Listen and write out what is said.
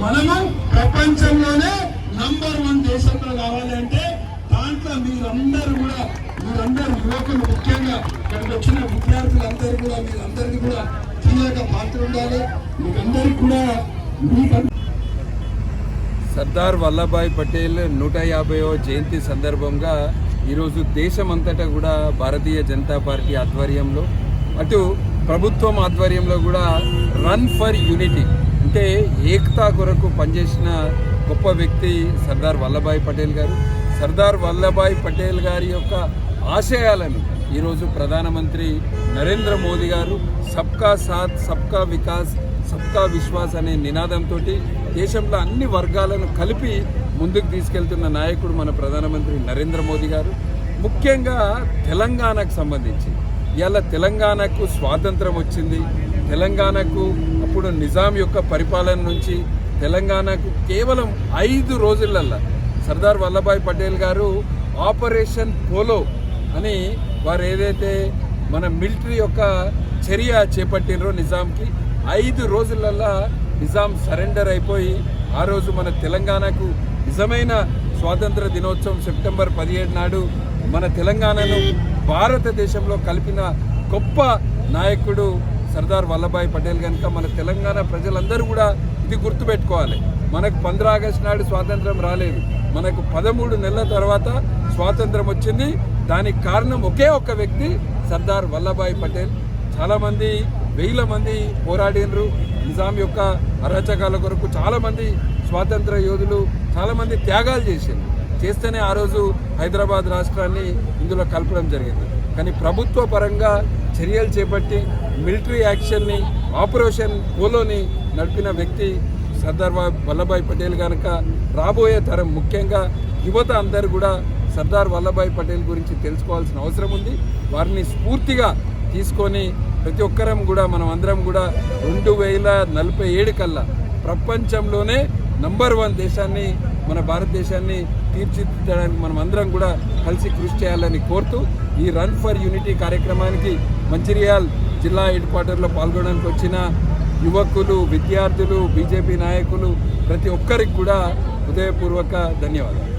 మనము ప్రపంచంలోనే number one దేశంలో కావాలంటే దాంట్లో మీరందరూ కూడా మీరందరూ యువకులు ముఖ్యంగా ఇక్కడికి వచ్చిన విద్యార్థులందరూ కూడా మీరందరికీ కూడా కీలక పాత్ర ఉండాలి. మీకందరికీ కూడా సర్దార్ వల్లభాయ్ పటేల్ నూట యాభైవ జయంతి సందర్భంగా ఈరోజు దేశమంతటా కూడా భారతీయ జనతా పార్టీ ఆధ్వర్యంలో అటు ప్రభుత్వం ఆధ్వర్యంలో కూడా రన్ ఫర్ యూనిటీ అంటే ఏకతా కొరకు పనిచేసిన గొప్ప వ్యక్తి సర్దార్ వల్లభాయ్ పటేల్ గారు. సర్దార్ వల్లభాయ్ పటేల్ గారి యొక్క ఆశయాలను ఈరోజు ప్రధానమంత్రి నరేంద్ర మోదీ గారు సబ్కా సాత్ సబ్కా వికాస్ సబ్కా విశ్వాస్ అనే నినాదంతో దేశంలో అన్ని వర్గాలను కలిపి ముందుకు తీసుకెళ్తున్న నాయకుడు మన ప్రధానమంత్రి నరేంద్ర మోదీ గారు. ముఖ్యంగా తెలంగాణకు సంబంధించి. ఇవాళ తెలంగాణకు స్వాతంత్రం వచ్చింది. తెలంగాణకు అప్పుడు నిజాం యొక్క పరిపాలన నుంచి తెలంగాణకు కేవలం ఐదు రోజులల్లా సర్దార్ వల్లభాయ్ పటేల్ గారు ఆపరేషన్ పోలో అని వారు ఏదైతే మన మిలిటరీ యొక్క చర్య చేపట్టినరో నిజాంకి ఐదు రోజులల్లా నిజాం సరెండర్ అయిపోయి ఆ రోజు మన తెలంగాణకు నిజమైన స్వాతంత్ర దినోత్సవం సెప్టెంబర్ పదిహేడు నాడు మన తెలంగాణను భారతదేశంలో కలిపిన గొప్ప నాయకుడు సర్దార్ వల్లభాయ్ పటేల్ కనుక మన తెలంగాణ ప్రజలందరూ కూడా ఇది గుర్తుపెట్టుకోవాలి. మనకు పంద్రా ఆగస్టు నాడు స్వాతంత్రం రాలేదు. మనకు పదమూడు నెలల తర్వాత స్వాతంత్రం వచ్చింది. దానికి కారణం ఒకే ఒక్క వ్యక్తి సర్దార్ వల్లభాయ్ పటేల్. చాలామంది వేల మంది పోరాడినరు. నిజాం యొక్క అరాచకాల కొరకు చాలామంది స్వాతంత్ర యోధులు చాలామంది త్యాగాలు చేశారు చేస్తేనే ఆ రోజు హైదరాబాద్ రాష్ట్రాన్ని ఇందులో కలపడం జరిగింది. కానీ ప్రభుత్వ పరంగా చర్యలు చేపట్టి మిలిటరీ యాక్షన్ని ఆపరేషన్ పోలోని నడిపిన వ్యక్తి సర్దార్ వల్లభాయ్ పటేల్ కనుక రాబోయే తరం ముఖ్యంగా యువత అందరూ కూడా సర్దార్ వల్లభాయ్ పటేల్ గురించి తెలుసుకోవాల్సిన అవసరం ఉంది. వారిని స్ఫూర్తిగా తీసుకొని ప్రతి ఒక్కరం కూడా మనం అందరం కూడా రెండు వేల నలభై ఏడు కల్లా ప్రపంచంలోనే నంబర్ వన్ దేశాన్ని మన భారతదేశాన్ని తీర్చిదిద్దడానికి మనం అందరం కూడా కలిసి కృషి చేయాలని కోరుతూ ఈ రన్ ఫర్ యూనిటీ కార్యక్రమానికి మంచిర్యాల్ జిల్లా హెడ్ క్వార్టర్లో పాల్గొనడానికి వచ్చిన యువకులు విద్యార్థులు బీజేపీ నాయకులు ప్రతి ఒక్కరికి కూడా హృదయపూర్వక ధన్యవాదాలు.